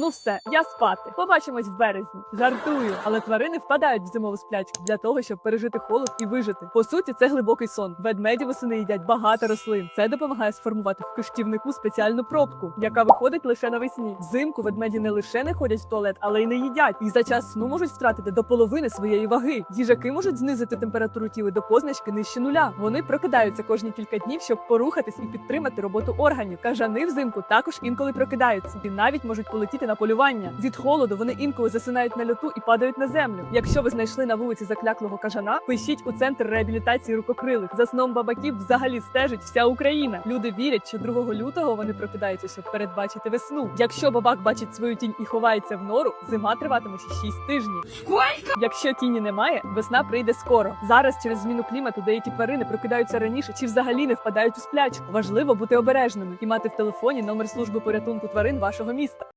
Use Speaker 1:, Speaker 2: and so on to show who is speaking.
Speaker 1: Ну все, я спати. Побачимось в березні. Жартую, але тварини впадають в зимову сплячку для того, щоб пережити холод і вижити. По суті, це глибокий сон. Ведмеді восени їдять багато рослин. Це допомагає сформувати в кишківнику спеціальну пробку, яка виходить лише навесні. Взимку ведмеді не лише не ходять в туалет, але й не їдять. І за час сну можуть втратити до половини своєї ваги. Їжаки можуть знизити температуру тіла до позначки нижче нуля. Вони прокидаються кожні кілька днів, щоб порухатись і підтримати роботу органів. Кажани взимку також інколи прокидаються і навіть можуть полетіти на полювання. Від холоду вони інколи засинають на льоту і падають на землю. Якщо ви знайшли на вулиці закляклого кажана, пишіть у центр реабілітації рукокрилих. За сном бабаків взагалі стежить вся Україна. Люди вірять, що 2 лютого вони прокидаються, щоб передбачити весну. Якщо бабак бачить свою тінь і ховається в нору, зима триватиме ще 6 тижнів. Якщо тіні немає, весна прийде скоро. Зараз через зміну клімату деякі тварини прокидаються раніше чи взагалі не впадають у сплячку. Важливо бути обережними і мати в телефоні номер служби порятунку тварин вашого міста.